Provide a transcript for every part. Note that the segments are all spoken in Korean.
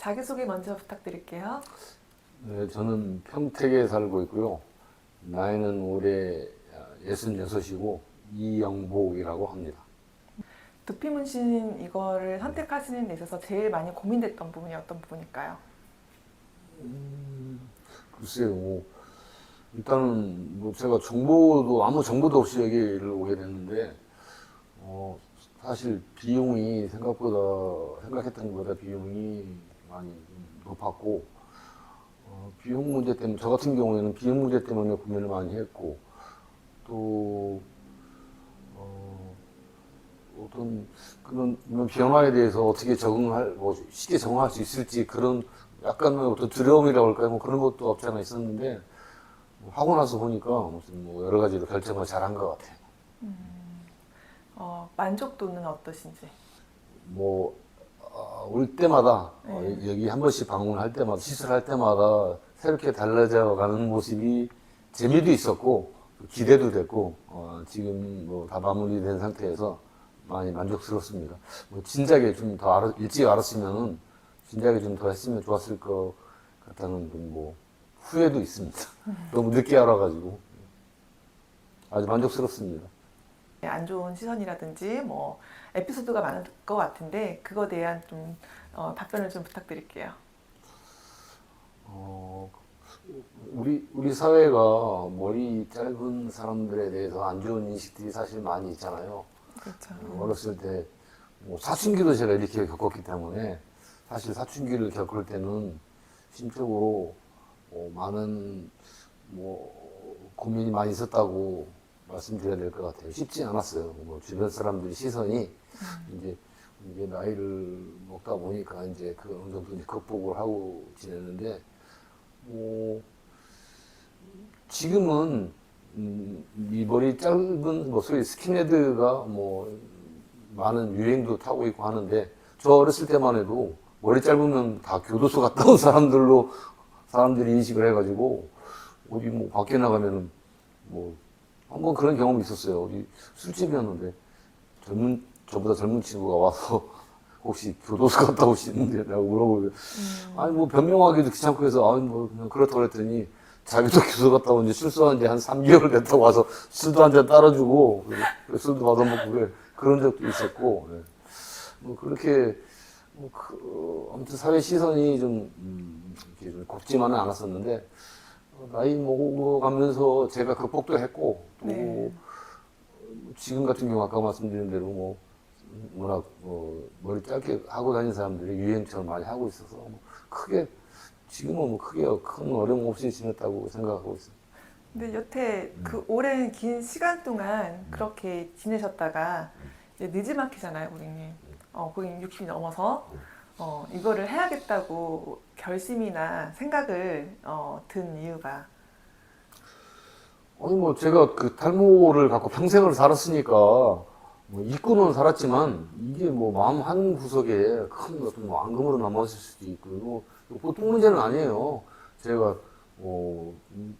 자기소개 먼저 부탁드릴게요. 네, 저는 평택에 살고 있고요. 나이는 올해 66이고 이영복이라고 합니다. 두피 문신 이거를 선택하시는 데 있어서 제일 많이 고민됐던 부분이 어떤 부분일까요? 글쎄요, 뭐, 일단은 뭐 제가 정보도 아무 정보도 없이 여기를 오게 됐는데 어, 사실 비용이 생각보다 생각했던 것보다 비용이 많이 높았고 어, 비용 문제 때문에 저 같은 경우에는 비용 문제 때문에 고민을 많이 했고 또 어, 어떤 그런 변화에 대해서 어떻게 적응할 뭐 쉽게 적응할 수 있을지 그런 약간의 어떤 두려움이라고 할까요? 뭐 그런 것도 없지 않아 있었는데 뭐 하고 나서 보니까 무슨 뭐 여러 가지로 결정을 잘한 것 같아요. 어, 만족도는 어떠신지? 뭐, 어, 올 때마다, 어, 네. 여기 한 번씩 방문할 때마다, 시술할 때마다 새롭게 달라져 가는 모습이 재미도 있었고, 기대도 됐고, 어, 지금 뭐 다 마무리된 상태에서 많이 만족스럽습니다. 뭐, 진작에 좀 더 알아, 일찍 알았으면은, 진작에 좀 더 했으면 좋았을 것 같다는 좀 뭐, 후회도 있습니다. 너무 늦게 알아가지고. 아주 만족스럽습니다. 네, 안 좋은 시선이라든지 뭐 에피소드가 많을 것 같은데 그거에 대한 좀 어, 답변을 좀 부탁드릴게요. 어, 우리, 우리 사회가 머리 짧은 사람들에 대해서 안 좋은 인식들이 사실 많이 있잖아요. 그렇죠. 어렸을 때, 뭐 사춘기도 제가 이렇게 겪었기 때문에, 사실 사춘기를 겪을 때는 심적으로 뭐 많은 뭐 고민이 많이 있었다고 말씀드려야 될 것 같아요. 쉽지 않았어요. 뭐 주변 사람들의 시선이 이제 이제 나이를 먹다 보니까 이제 그 어느 정도 이제 극복을 하고 지내는데 뭐 지금은 음, 이 머리 짧은 뭐 소위 스킨헤드가 뭐 많은 유행도 타고 있고 하는데 저 어렸을 때만 해도 머리 짧으면 다 교도소 갔다 온 사람들로 사람들이 인식을 해가지고 어디 뭐 밖에 나가면은 뭐 한 번 그런 경험이 있었어요. 어디 술집이었는데 젊은 저보다 젊은 친구가 와서 혹시 교도소 갔다 오시는데 라고 물어보면 아니 뭐 변명하기도 귀찮고 해서 아니 뭐 그냥 그렇다고 그랬더니 자기도 교도소 갔다 온지 출소한 지 한 3개월 됐다고 와서 술도 한 잔 따라주고 술도 받아먹고 그래. 그런 적도 있었고 예. 뭐 그렇게 뭐 그, 아무튼 사회 시선이 좀, 음, 이렇게 좀 곱지만은 않았었는데 어, 나이 먹어가면서 제가 극복도 했고 또 네. 지금 같은 경우 아까 말씀드린 대로 뭐 워낙 뭐 머리 짧게 하고 다니는 사람들이 유행처럼 많이 하고 있어서 뭐 크게 지금은 뭐 크게 큰 어려움 없이 지냈다고 생각하고 있습니다. 근데 여태 그 오랜 긴 시간 동안 그렇게 지내셨다가 이제 늦지막히잖아요, 고객님. 어, 고객님 60이 넘어서 어, 이거를 해야겠다고 결심이나 생각을 어, 든 이유가 아니 뭐 제가 그 탈모를 갖고 평생을 살았으니까 뭐 잊고는 살았지만 이게 뭐 마음 한 구석에 큰 어떤 뭐 앙금으로 남았을 수도 있고 뭐 보통 문제는 아니에요. 제가 뭐 음,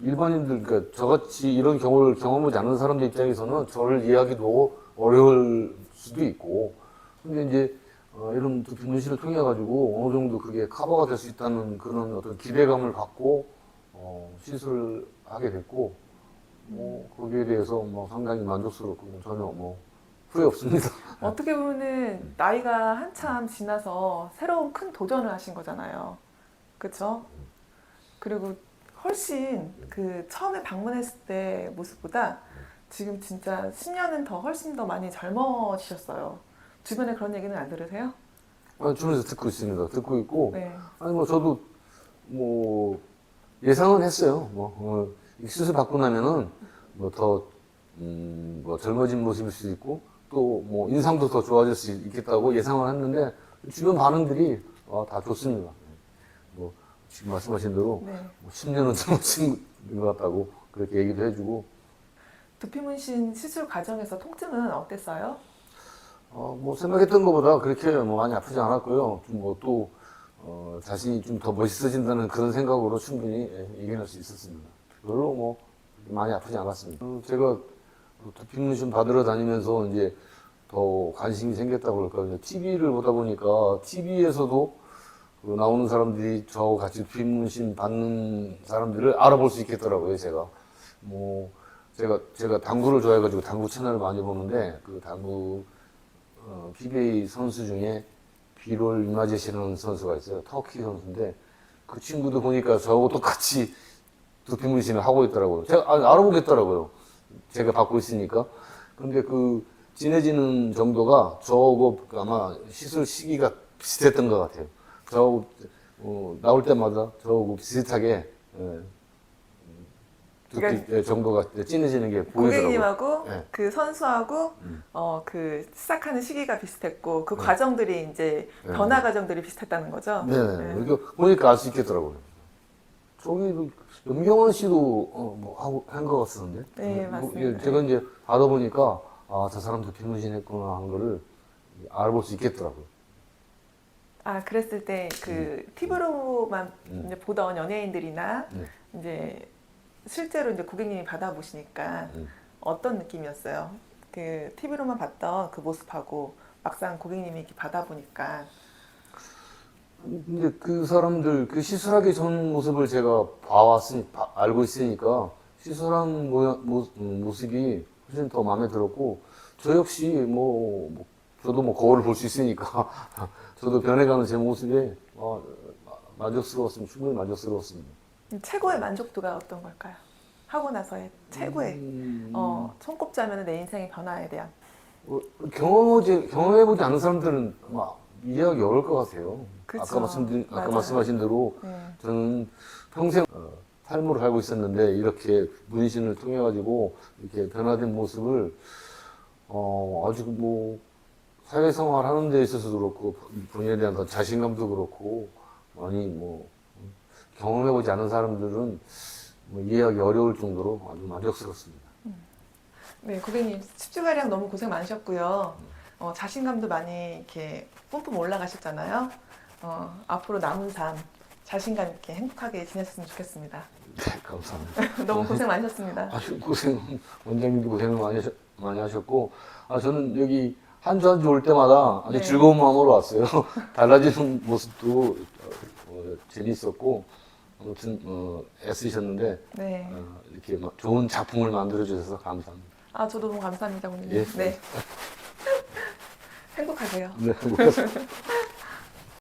일반인들 그러니까 저같이 이런 경우를 경험하지 않은 사람들 입장에서는 저를 이해하기도 어려울 수도 있고 근데 이제 어, 이런 문신을 통해 가지고 어느 정도 그게 커버가 될 수 있다는 그런 어떤 기대감을 갖고 어, 시술을 하게 됐고 뭐 거기에 대해서 뭐 상당히 만족스럽고 뭐 전혀 뭐 후회 없습니다. 어떻게 보면은 나이가 한참 지나서 새로운 큰 도전을 하신 거잖아요. 그렇죠? 그리고 훨씬 그 처음에 방문했을 때 모습보다 지금 진짜 10년은 더 훨씬 더 많이 젊어지셨어요. 주변에 그런 얘기는 안 들으세요? 아, 주변에서 듣고 있습니다. 듣고 있고 네. 아니 뭐 저도 뭐 예상은 했어요. 뭐 어, 이 수술 받고 나면은 뭐더 음, 뭐 젊어진 모습일 수도 있고 또 뭐 인상도 더 좋아질 수 있겠다고 예상을 했는데 주변 반응들이 어, 다 좋습니다. 뭐 지금 말씀하신 대로 네. 뭐 10년은 젊어진 것 같다고 그렇게 얘기도 해주고 두피 문신 시술 과정에서 통증은 어땠어요? 어, 뭐 생각했던 것보다 그렇게 뭐 많이 아프지 않았고요. 좀 뭐 또 어, 자신이 좀 더 멋있어진다는 그런 생각으로 충분히 예, 이겨낼 수 있었습니다. 별로 뭐 많이 아프지 않았습니다. 어, 제가 두피 문신 받으러 다니면서 이제 더 관심이 생겼다고 그럴까요? TV를 보다 보니까 TV에서도 그리고 나오는 사람들이 저하고 같이 피문신 받는 사람들을 알아볼 수 있겠더라고요, 제가. 뭐, 제가, 제가 당구를 좋아해가지고 당구 채널을 많이 보는데, 그 당구, 어, PBA 선수 중에 비롤 이마제시라는 선수가 있어요. 터키 선수인데, 그 친구도 보니까 저하고 똑같이 두피 문신을 하고 있더라고요. 제가 아, 알아보겠더라고요. 제가 받고 있으니까. 근데 그 진해지는 정도가 저하고 그 아마 시술 시기가 비슷했던 것 같아요. 저하고 어, 나올 때마다 저하고 비슷하게 예, 그러니까 예, 정도가 진해지는 게 보이더라고요. 고객님하고 네. 그 선수하고 음. 어그 시작하는 시기가 비슷했고 그 네. 과정들이 이제 네. 변화 과정들이 비슷했다는 거죠. 네네. 이렇게 보니까 알 수 있겠더라고요. 저기 염경원 씨도 어, 뭐 하고 한 것 같았는데. 네, 뭐, 맞습니다. 예, 제가 이제 받아보니까 아 저 사람도 비문신했구나 한 거를 알아볼 수 있겠더라고요. 아 그랬을 때그 TV로만 음. 이제 보던 연예인들이나 네. 이제 실제로 이제 고객님이 받아보시니까 음. 어떤 느낌이었어요? 그 TV로만 봤던 그 모습하고 막상 고객님이 이렇게 받아보니까 근데 그 사람들 그 시술하기 전 모습을 제가 봐왔으니 봐- 알고 있으니까 시술한 모양, 모, 음, 모습이 훨씬 더 마음에 들었고 저 역시 뭐, 뭐 저도 뭐 거울을 볼 수 있으니까 저도 변해가는 제 모습에 어, 마- 만족스러웠습니다. 충분히 만족스러웠습니다. 최고의 만족도가 어떤 걸까요? 하고 나서의 최고의 음, 어, 손꼽자면 내 인생의 변화에 대한 어, 경험하지 경험해보지 않은 사람들은 막 이해하기 어려울 것 같아요. 그쵸. 아까 말씀드린 아까 맞아요. 말씀하신 대로 네. 저는 평생 어, 탈모를 살고 있었는데 이렇게 문신을 통해 가지고 이렇게 변화된 모습을 어, 아주 뭐 사회생활 하는 데 있어서도 그렇고 본인에 대한 더 자신감도 그렇고 많이 뭐 경험해보지 않은 사람들은 뭐 이해하기 어려울 정도로 아주 만족스럽습니다. 네, 고객님 10주가량 너무 고생 많으셨고요. 어, 자신감도 많이 이렇게 뿜뿜 올라가셨잖아요. 어, 앞으로 남은 삶 자신감 있게 행복하게 지내셨으면 좋겠습니다. 네, 감사합니다. 너무 고생 많으셨습니다. 아주 고생, 원장님도 고생을 많이, 하셨, 많이 하셨고, 아, 저는 여기 한 주 한 주 올 때마다 아주 네. 즐거운 마음으로 왔어요. 달라지는 모습도 어, 재밌었고, 아무튼, 어, 애쓰셨는데, 네. 어, 이렇게 막 좋은 작품을 만들어 주셔서 감사합니다. 아, 저도 너무 감사합니다, 고객님. 예. 네. 행복하세요. 네, 고맙습니다.